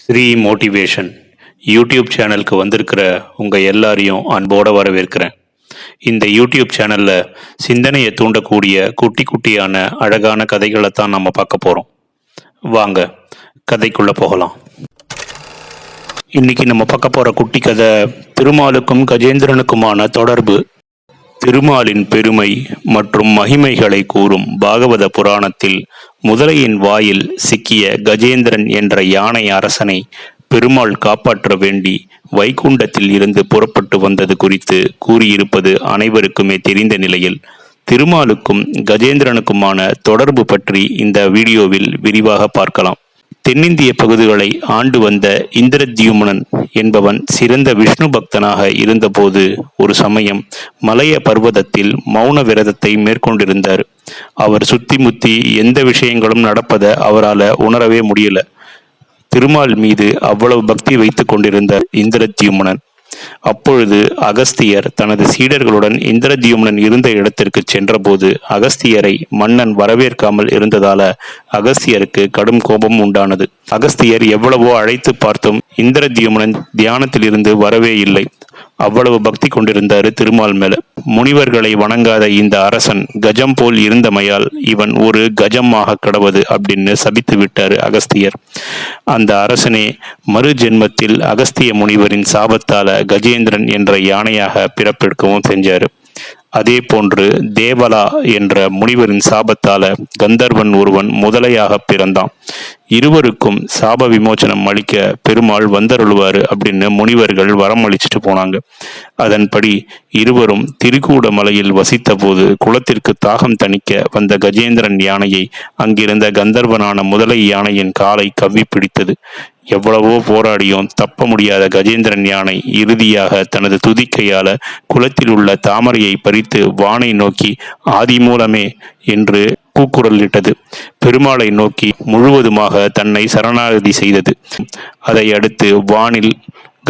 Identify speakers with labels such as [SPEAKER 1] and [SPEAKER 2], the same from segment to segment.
[SPEAKER 1] Sri motivation YouTube சேனலுக்கு வந்திருக்கிற உங்கள் எல்லாரையும் அன்போடு வரவேற்கிறேன். இந்த யூடியூப் சேனலில் சிந்தனையை தூண்டக்கூடிய குட்டி குட்டியான அழகான கதைகளை தான் நம்ம பார்க்க போகிறோம் வாங்க கதைக்குள்ளே போகலாம். இன்னைக்கு நம்ம பார்க்க போகிற குட்டி கதை திருமாலுக்கும் கஜேந்திரனுக்குமான தொடர்பு. திருமாலின் பெருமை மற்றும் மகிமைகளை கூறும் பாகவத புராணத்தில் முதலையின் வாயில் சிக்கிய கஜேந்திரன் என்ற யானை அரசனை பெருமாள் காப்பாற்ற வேண்டி வைகுண்டத்தில் இருந்து புறப்பட்டு வந்தது குறித்து கூறியிருப்பது அனைவருக்குமே தெரிந்த நிலையில் திருமாலுக்கும் கஜேந்திரனுக்குமான தொடர்பு பற்றி இந்த வீடியோவில் விரிவாக பார்க்கலாம். தென்னிந்திய பகுதிகளை ஆண்டு வந்த இந்திரத்யும்னன் என்பவன் சிறந்த விஷ்ணு பக்தனாக இருந்தபோது ஒரு சமயம் மலைய பர்வதத்தில் மௌன விரதத்தை மேற்கொண்டிருந்தார். அவர் சுத்தி முத்தி எந்த விஷயங்களும் நடப்பதை அவரால் உணரவே முடியல. திருமால் மீது அவ்வளவு பக்தி வைத்து கொண்டிருந்தார் இந்திரத்யும்னன். அப்பொழுது அகஸ்தியர் தனது சீடர்களுடன் இந்திரத்யும்னன் இருந்த இடத்திற்கு சென்றபோது அகஸ்தியரை மன்னன் வரவேற்காமல் இருந்ததால அகஸ்தியருக்கு கடும் கோபம் உண்டானது. அகஸ்தியர் எவ்வளவோ அழைத்து பார்த்தும் இந்திரத்யும்னன் தியானத்திலிருந்து வரவே இல்லை. அவ்வளவு பக்தி கொண்டிருந்தாரு திருமால் மேல முனிவர்களை வணங்காத இந்த அரசன் கஜம் போல் இருந்தமையால் இவன் ஒரு கஜமாக கடவது அப்படின்னு சபித்து விட்டாரு அகஸ்தியர். அந்த அரசனே மறு ஜென்மத்தில் அகஸ்திய முனிவரின் சாபத்தால கஜேந்திரன் என்ற யானையாக பிறப்பெடுக்கவும் செஞ்சாரு. அதே போன்று தேவலா என்ற முனிவரின் சாபத்தால கந்தர்வன் ஒருவன் முதலையாக பிறந்தான். இருவருக்கும் சாப விமோச்சனம் அளிக்க பெருமாள் வந்தருள்வாரு அப்படின்னு முனிவர்கள் வரம் அளிச்சுட்டு போனாங்க. அதன்படி இருவரும் திருக்கூட மலையில் வசித்த போது குளத்திற்கு தாகம் தணிக்க வந்த கஜேந்திரன் யானையை அங்கிருந்த கந்தர்வனான முதலை யானையின் காலை கவ்வி பிடித்தது. எவ்வளவோ போராடியும் தப்ப முடியாத கஜேந்திரன் யானை இறுதியாக தனது துதிக்கையால குளத்தில் உள்ள தாமரையை பறித்து வானை நோக்கி ஆதி மூலமே என்று கூக்குரலிட்டது. பெருமாளை நோக்கி முழுவதுமாக தன்னை சரணாகதி செய்தது. அதை அடுத்து வானில்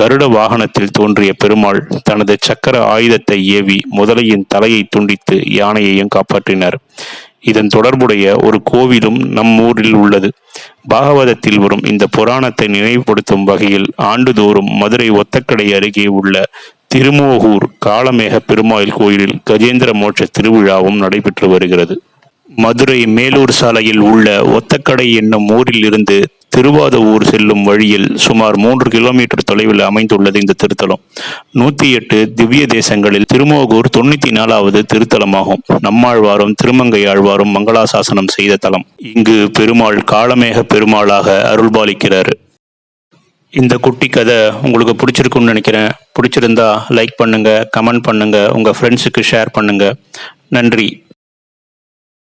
[SPEAKER 1] கருட வாகனத்தில் தோன்றிய பெருமாள் தனது சக்கர ஆயுதத்தை ஏவி முதலையின் தலையை துண்டித்து யானையையும் காப்பாற்றினார். இதன் தொடர்புடைய ஒரு கோவிலும் நம் ஊரில் உள்ளது. பாகவதத்தில் வரும் இந்த புராணத்தை நினைவுபடுத்தும் வகையில் ஆண்டுதோறும் மதுரை ஒத்தக்கடை அருகே உள்ள திருமோகூர் காளமேக பெருமாள் கோயிலில் கஜேந்திர மோட்ச திருவிழாவும் நடைபெற்று வருகிறது. மதுரை மேலூர் சாலையில் உள்ள ஒத்தக்கடை என்னும் ஊரில் இருந்து திருவாதவூர் செல்லும் வழியில் சுமார் மூன்று கிலோமீட்டர் தொலைவில் அமைந்துள்ளது இந்த திருத்தலம். நூத்தி எட்டு திவ்ய தேசங்களில் திருமோகூர் தொண்ணூத்தி நாலாவது திருத்தலமாகும். நம்மாழ்வாரும் திருமங்கை ஆழ்வாரும் மங்களாசாசனம் செய்த தலம். இங்கு பெருமாள் காலமேக பெருமாளாக அருள்பாலிக்கிறார். இந்த குட்டி கதை உங்களுக்கு பிடிச்சிருக்குன்னு நினைக்கிறேன். பிடிச்சிருந்தா லைக் பண்ணுங்க கமெண்ட் பண்ணுங்க உங்க ஃப்ரெண்ட்ஸுக்கு ஷேர் பண்ணுங்க. நன்றி.